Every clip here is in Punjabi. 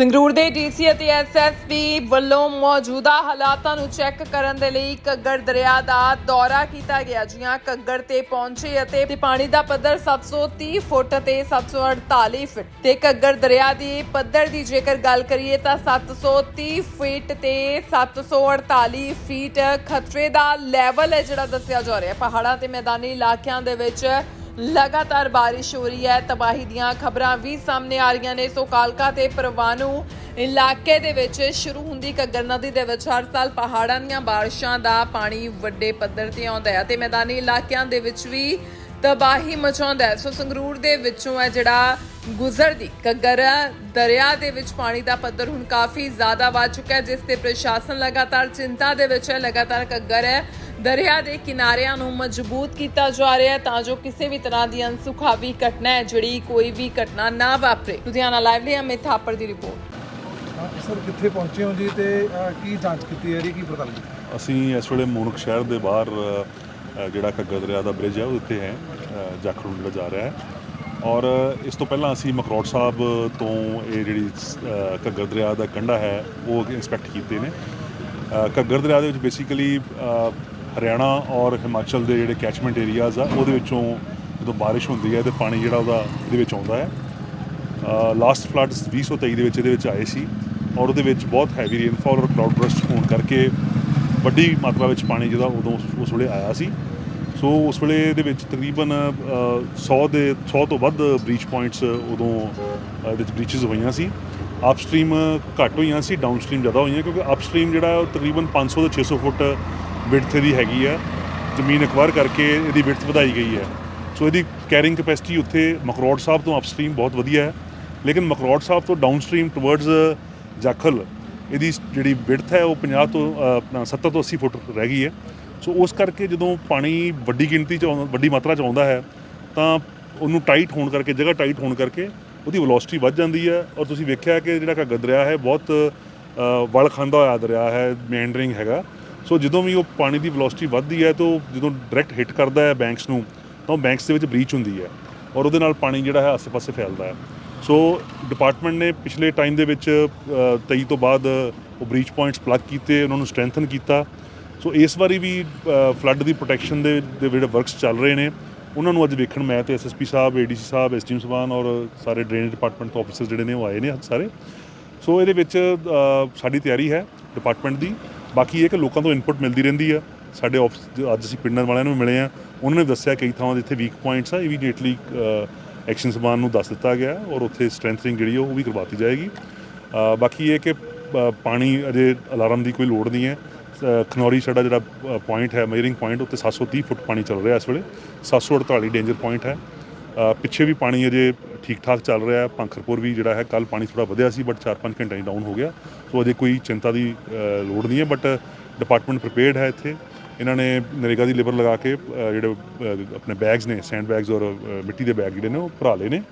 ਸੰਗਰੂਰ ਦੇ ਡੀਸੀ ਅਤੇ ਐਸਐਸਪੀ ਵੱਲੋਂ ਮੌਜੂਦਾ ਹਾਲਾਤਾਂ ਨੂੰ ਚੈੱਕ ਕਰਨ ਦੇ ਲਈ ਘੱਗਰ ਦਰਿਆ ਦਾ ਦੌਰਾ ਕੀਤਾ ਗਿਆ। ਜੀਆਂ ਘੱਗਰ ਤੇ ਪਹੁੰਚੇ ਅਤੇ ਪਾਣੀ ਦਾ ਪੱਧਰ 730 ਫੁੱਟ ਤੇ 748 ਫੁੱਟ ਤੇ ਘੱਗਰ ਦਰਿਆ ਦੀ ਪੱਧਰ ਦੀ ਜੇਕਰ ਗੱਲ ਕਰੀਏ ਤਾਂ 730 ਫੀਟ ਤੇ 748 ਫੀਟ ਖਤਰੇ ਦਾ ਲੈਵਲ ਹੈ ਜਿਹੜਾ ਦੱਸਿਆ ਜਾ ਰਿਹਾ। ਪਹਾੜਾਂ ਤੇ ਮੈਦਾਨੀ ਇਲਾਕਿਆਂ ਦੇ ਵਿੱਚ ਲਗਾਤਾਰ ਬਾਰਿਸ਼ ਹੋ ਰਹੀ ਹੈ। ਤਬਾਹੀ ਦੀਆਂ ਖਬਰਾਂ ਵੀ ਸਾਹਮਣੇ ਆ ਰਹੀਆਂ ਨੇ। ਸੋ ਕਾਲਕਾ ਤੇ ਪਰਵਾਨੂ ਇਲਾਕੇ ਦੇ ਵਿੱਚ ਸ਼ੁਰੂ ਹੁੰਦੀ ਘੱਗਰ ਨਦੀ ਦੇ ਵਿੱਚ ਹਰ ਸਾਲ ਪਹਾੜਾਂ ਦੀਆਂ ਬਾਰਿਸ਼ਾਂ ਦਾ ਪਾਣੀ ਵੱਡੇ ਪੱਧਰ ਤੇ ਆਉਂਦਾ ਹੈ ਤੇ ਮੈਦਾਨੀ ਇਲਾਕਿਆਂ ਦੇ ਵਿੱਚ ਵੀ ਤਬਾਹੀ ਮਚਾਉਂਦਾ ਹੈ। ਸੋ ਸੰਗਰੂਰ ਦੇ ਵਿੱਚੋਂ ਹੈ ਜਿਹੜਾ ਗੁਜ਼ਰਦੀ। ਘੱਗਰ ਦਰਿਆ ਦੇ ਵਿੱਚ ਪਾਣੀ ਦਾ ਪੱਧਰ ਹੁਣ ਕਾਫੀ ਜ਼ਿਆਦਾ ਵੱਧ ਚੁੱਕਾ ਹੈ ਜਿਸ ਤੇ ਪ੍ਰਸ਼ਾਸਨ ਲਗਾਤਾਰ ਚਿੰਤਾ ਦੇ ਵਿੱਚ ਹੈ। ਲਗਾਤਾਰ ਘੱਗਰ ਹੈ ਦਰਿਆ ਦੇ ਕਿਨਾਰਿਆਂ ਨੂੰ ਮਜ਼ਬੂਤ ਕੀਤਾ ਜਾ ਰਿਹਾ ਹੈ ਤਾਂ ਜੋ ਕਿਸੇ ਵੀ ਤਰ੍ਹਾਂ ਦੀ ਅਨਸੁਖਾਵੀ ਘਟਨਾ ਹੈ ਜਿਹੜੀ ਕੋਈ ਵੀ ਘਟਨਾ ਨਾ ਵਾਪਰੇ। ਲੁਧਿਆਣਾ ਲਾਈਵ ਲਈ ਅਮਿਤ ਥਾਪੜ ਦੀ ਰਿਪੋਰਟ। ਸਰ ਕਿੱਥੇ ਪਹੁੰਚੇ ਹੋ ਜੀ ਤੇ ਅਹ, ਕੀ ਜਾਂਚ ਕੀਤੀ ਹੈ ਜੀ ਕੀ ਪਤਾ ਲੱਗਿਆ ਅਸੀਂ ਇਸ ਵੇਲੇ ਮੂਨਕ ਸ਼ਹਿਰ ਦੇ ਬਾਹਰ ਅ, ਜਿਹੜਾ ਘੱਗਰ ਦਰਿਆ ਦਾ ਬ੍ਰਿਜ ਹੈ ਉਹ ਉੱਤੇ ਹੈ ਜਾਖੜ ਜਿਹੜਾ ਜਾ ਰਿਹਾ ਹੈ। ਔਰ ਇਸ ਤੋਂ ਪਹਿਲਾਂ ਅਸੀਂ ਮਕਰੋੜ ਸਾਹਿਬ ਤੋਂ ਇਹ ਜਿਹੜੀ ਘੱਗਰ ਦਰਿਆ ਦਾ ਕੰਢਾ ਹੈ, ਉਹ ਇੰਸਪੈਕਟ ਕੀਤੇ ਨੇ। ਘੱਗਰ ਦਰਿਆ ਦੇ ਵਿੱਚ ਬੇਸਿਕਲੀ ਹਰਿਆਣਾ ਔਰ ਹਿਮਾਚਲ ਦੇ ਜਿਹੜੇ ਕੈਚਮੈਂਟ ਏਰੀਆਜ਼ ਆ, ਉਹਦੇ ਵਿੱਚੋਂ ਜਦੋਂ ਬਾਰਿਸ਼ ਹੁੰਦੀ ਹੈ ਤੇ ਪਾਣੀ ਜਿਹੜਾ ਉਹਦਾ ਇਹਦੇ ਵਿੱਚ ਆਉਂਦਾ ਹੈ। ਲਾਸਟ ਫਲੱਡਸ 2023 ਦੇ ਵਿੱਚ ਇਹਦੇ ਵਿੱਚ ਆਏ ਸੀ ਔਰ ਉਹਦੇ ਵਿੱਚ ਬਹੁਤ ਹੈਵੀ ਰੇਨਫਾਲ ਔਰ ਕਲਾਉਡ ਬਰਸਟ ਹੋਣ ਕਰਕੇ ਵੱਡੀ ਮਾਤਰਾ ਵਿੱਚ ਪਾਣੀ ਜਿਹੜਾ ਉਦੋਂ ਉਸ ਵੇਲੇ ਆਇਆ ਸੀ। ਸੋ ਉਸ ਵੇਲੇ ਦੇ ਵਿੱਚ ਤਕਰੀਬਨ ਅ, 100 ਦੇ 100 ਤੋਂ ਵੱਧ ਬ੍ਰੀਚ ਪੁਆਇੰਟਸ ਉਦੋਂ ਇਹਦੇ ਵਿੱਚ ਬ੍ਰੀਚਸ ਹੋਈਆਂ ਸੀ। ਅਪਸਟ੍ਰੀਮ ਘੱਟ ਹੋਈਆਂ ਸੀ ਡਾਊਨਸਟ੍ਰੀਮ ਜ਼ਿਆਦਾ ਹੋਈਆਂ ਕਿਉਂਕਿ ਅਪਸਟ੍ਰੀਮ ਜਿਹੜਾ ਉਹ ਤਕਰੀਬਨ 500 ਤੋਂ 600 ਫੁੱਟ ਵਿਡਥ ਦੀ ਹੈਗੀ ਹੈ। ਜ਼ਮੀਨ ਐਕਵਾਇਰ ਕਰਕੇ ਇਹਦੀ ਵਿਡਥ ਵਧਾਈ ਗਈ ਹੈ। ਸੋ ਇਹਦੀ ਕੈਰਿੰਗ ਕੈਪੈਸਿਟੀ ਉੱਥੇ ਮਕਰੋੜ ਸਾਹਿਬ ਤੋਂ ਅਪਸਟ੍ਰੀਮ ਬਹੁਤ ਵਧੀਆ ਹੈ। ਲੇਕਿਨ ਮਕਰੋੜ ਸਾਹਿਬ ਤੋਂ ਡਾਊਨਸਟ੍ਰੀਮ ਟੁਵਰਡਸ ਜਾਖਲ ਇਹਦੀ ਜਿਹੜੀ ਵਿਡਥ ਹੈ ਉਹ 50 ਤੋਂ ਅ, 70 ਤੋਂ 80 ਫੁੱਟ ਰਹਿ ਗਈ ਹੈ। ਸੋ ਉਸ ਕਰਕੇ ਜਦੋਂ ਪਾਣੀ ਵੱਡੀ ਗਿਣਤੀ ਚ ਆਉਂਦਾ ਵੱਡੀ ਮਾਤਰਾ ਚ ਆਉਂਦਾ ਹੈ ਤਾਂ ਉਹਨੂੰ ਟਾਈਟ ਹੋਣ ਕਰਕੇ ਜਗ੍ਹਾ ਟਾਈਟ ਹੋਣ ਕਰਕੇ ਉਹਦੀ ਵੈਲੋਸਿਟੀ ਵੱਧ ਜਾਂਦੀ ਹੈ। ਔਰ ਤੁਸੀਂ ਵੇਖਿਆ ਕਿ ਜਿਹੜਾ ਘੱਗਰ ਦਰਿਆ ਹੈ ਬਹੁਤ ਵਲ ਖਾਂਦਾ ਹੋਇਆ ਦਰਿਆ ਹੈ ਮੈਂਡਰਿੰਗ ਹੈਗਾ। ਸੋ ਜਦੋਂ ਵੀ ਉਹ ਪਾਣੀ ਦੀ ਵੈਲੋਸਿਟੀ ਵੱਧਦੀ ਹੈ ਤਾਂ ਉਹ ਜਦੋਂ ਡਾਇਰੈਕਟ ਹਿੱਟ ਕਰਦਾ ਹੈ ਬੈਂਕਸ ਨੂੰ ਤਾਂ ਉਹ ਬੈਂਕਸ ਦੇ ਵਿੱਚ ਬ੍ਰੀਚ ਹੁੰਦੀ ਹੈ ਔਰ ਉਹਦੇ ਨਾਲ ਪਾਣੀ ਜਿਹੜਾ ਹੈ ਆਸੇ-ਪਾਸੇ ਫੈਲਦਾ ਹੈ। ਸੋ ਡਿਪਾਰਟਮੈਂਟ ਨੇ ਪਿਛਲੇ ਟਾਈਮ ਦੇ ਵਿੱਚ ਅ, 23 ਤੋਂ ਬਾਅਦ ਉਹ ਬ੍ਰੀਚ ਪੁਆਇੰਟਸ ਪਲੱਗ ਕੀਤੇ ਉਹਨਾਂ ਨੂੰ ਸਟਰੈਂਥਨ ਕੀਤਾ। ਸੋ ਇਸ ਵਾਰੀ ਵੀ ਫਲੱਡ ਦੀ ਪ੍ਰੋਟੈਕਸ਼ਨ ਦੇ ਦੇ ਜਿਹੜੇ ਵਰਕਸ ਚੱਲ ਰਹੇ ਨੇ, ਉਹਨਾਂ ਨੂੰ ਅੱਜ ਵੇਖਣ ਮੈਂ ਤੇ ਐਸਐਸਪੀ ਸਾਹਿਬ ਏਡੀਸੀ ਸਾਹਿਬ ਐਸਟੀਐਮ ਸਬਾਨ ਔਰ ਸਾਰੇ ਡਰੇਨੇਜ ਡਿਪਾਰਟਮੈਂਟ ਤੋਂ ਆਫੀਸਰ ਜਿਹੜੇ ਨੇ ਉਹ ਆਏ ਨੇ ਅੱਜ ਸਾਰੇ। ਸੋ ਇਹਦੇ ਵਿੱਚ ਸਾਡੀ ਤਿਆਰੀ ਹੈ ਡਿਪਾਰਟਮੈਂਟ ਦੀ। ਬਾਕੀ ਇਹ ਕਿ ਲੋਕਾਂ ਤੋਂ ਇਨਪੁਟ ਮਿਲਦੀ ਰਹਿੰਦੀ ਆ। ਸਾਡੇ ਆਫਿਸ ਅੱਜ ਅਸੀਂ ਪਿੰਡਾਂ ਵਾਲਿਆਂ ਨੂੰ ਮਿਲੇ ਆ। ਉਹਨਾਂ ਨੇ ਦੱਸਿਆ ਕਈ ਥਾਵਾਂ ਜਿੱਥੇ ਵੀਕ ਪੁਆਇੰਟਸ ਆ ਇਮੀਡੀਏਟਲੀ ਐਕਸ਼ਨ ਸਮਾਨ ਨੂੰ ਦੱਸ ਦਿੱਤਾ ਗਿਆ ਔਰ ਉੱਥੇ ਸਟਰੈਂਥਨਿੰਗ ਜਿਹੜੀ ਆ ਉਹ ਵੀ ਕਰਵਾਤੀ ਜਾਏਗੀ। ਬਾਕੀ ਇਹ ਕਿ ਪਾਣੀ ਅਜੇ ਅਲਾਰਮ ਦੀ ਕੋਈ ਲੋੜ ਨਹੀਂ ਹੈ। ਖਨੌਰੀ ਸਾਡਾ ਜਿਹੜਾ ਪੁਆਇੰਟ ਹੈ ਮੇਜਰਿੰਗ ਪੁਆਇੰਟ ਉੱਤੇ 730 ਫੁੱਟ ਪਾਣੀ ਚੱਲ ਰਿਹਾ ਇਸ ਵੇਲੇ। 748 ਡੇਂਜਰ ਪੁਆਇੰਟ ਹੈ। ਪਿੱਛੇ ਵੀ ਪਾਣੀ ਅਜੇ ਠੀਕ ਠਾਕ ਚੱਲ ਰਿਹਾ ਹੈ। ਪੰਖਰਪੁਰ ਵੀ ਜਿਹੜਾ ਹੈ ਕੱਲ ਪਾਣੀ ਥੋੜਾ ਵਧਿਆ ਸੀ ਬਟ 4-5 ਘੰਟੇ ਹੀ ਡਾਊਨ ਹੋ ਗਿਆ। ਸੋ ਅਜੇ ਕੋਈ ਚਿੰਤਾ ਦੀ ਲੋੜ ਨਹੀਂ ਹੈ ਬਟ ਡਿਪਾਰਟਮੈਂਟ ਪ੍ਰੀਪੇਅਰਡ ਹੈ ਇੱਥੇ। ਇਹਨਾਂ ਨੇ ਨਰੇਗਾ ਦੀ ਲੇਬਰ ਲਗਾ ਕੇ ਜਿਹੜੇ ਆਪਣੇ ਬੈਗਸ ਨੇ ਸੈਂਡ ਬੈਗਸ ਔਰ ਮਿੱਟੀ ਦੇ ਬੈਗ ਜਿਹੜੇ ਨੇ, ਉਹ ਭਰਾ ਲਏ ਨੇ।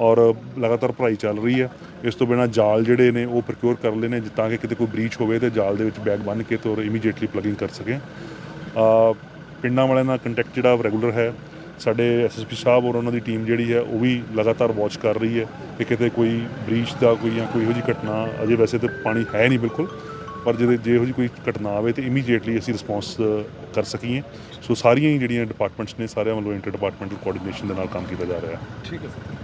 ਔਰ ਲਗਾਤਾਰ ਭਰਾਈ ਚੱਲ ਰਹੀ ਹੈ। ਇਸ ਤੋਂ ਬਿਨਾ ਜਾਲ ਜਿਹੜੇ ਨੇ ਉਹ ਪ੍ਰੋਕਿਉਰ ਕਰ ਲਏ ਨੇ ਤਾਂ ਕਿ ਕਿਤੇ ਕੋਈ ਬ੍ਰੀਚ ਹੋਵੇ ਤੇ ਜਾਲ ਦੇ ਵਿੱਚ ਬੈਗ ਬੰਨ੍ਹ ਕੇ ਤੇ ਔਰ ਇਮੀਡੀਏਟਲੀ ਪਲੱਗਿੰਗ ਕਰ ਸਕੇ। ਅ, ਪਿੰਡਾਂ ਵਾਲਿਆਂ ਨਾਲ ਕੰਟੈਕਟ ਜਿਹੜਾ ਰੈਗੂਲਰ ਹੈ। ਸਾਡੇ ਐਸਐਸਪੀ ਸਾਹਿਬ ਔਰ ਉਹਨਾਂ ਦੀ ਟੀਮ ਜਿਹੜੀ ਹੈ ਉਹ ਵੀ ਲਗਾਤਾਰ ਵਾਚ ਕਰ ਰਹੀ ਹੈ ਕਿ ਕਿਤੇ ਕੋਈ ਬ੍ਰੀਚ ਦਾ ਕੋਈ ਜਾਂ ਕੋਈ ਇਹੋ ਜਿਹੀ ਘਟਨਾ ਅਜੇ ਵੈਸੇ ਤਾਂ ਪਾਣੀ ਹੈ ਨਹੀਂ ਬਿਲਕੁਲ ਪਰ ਜੇ ਜੇ ਇਹੋ ਜਿਹੀ ਕੋਈ ਘਟਨਾ ਆਵੇ ਤੇ ਇਮੀਡੀਏਟਲੀ ਅਸੀਂ ਰਿਸਪੌਂਸ ਕਰ ਸਕੀਏ। ਸੋ ਸਾਰੀਆਂ ਹੀ ਜਿਹੜੀਆਂ ਡਿਪਾਰਟਮੈਂਟਸ ਨੇ ਸਾਰਿਆਂ ਵੱਲੋਂ ਇੰਟਰ ਡਿਪਾਰਟਮੈਂਟਲ ਕੋਆਰਡੀਨੇਸ਼ਨ ਦੇ ਨਾਲ ਕੰਮ ਕੀਤਾ ਜਾ ਰਿਹਾ ਹੈ। ਠੀਕ ਹੈ ਸਰ।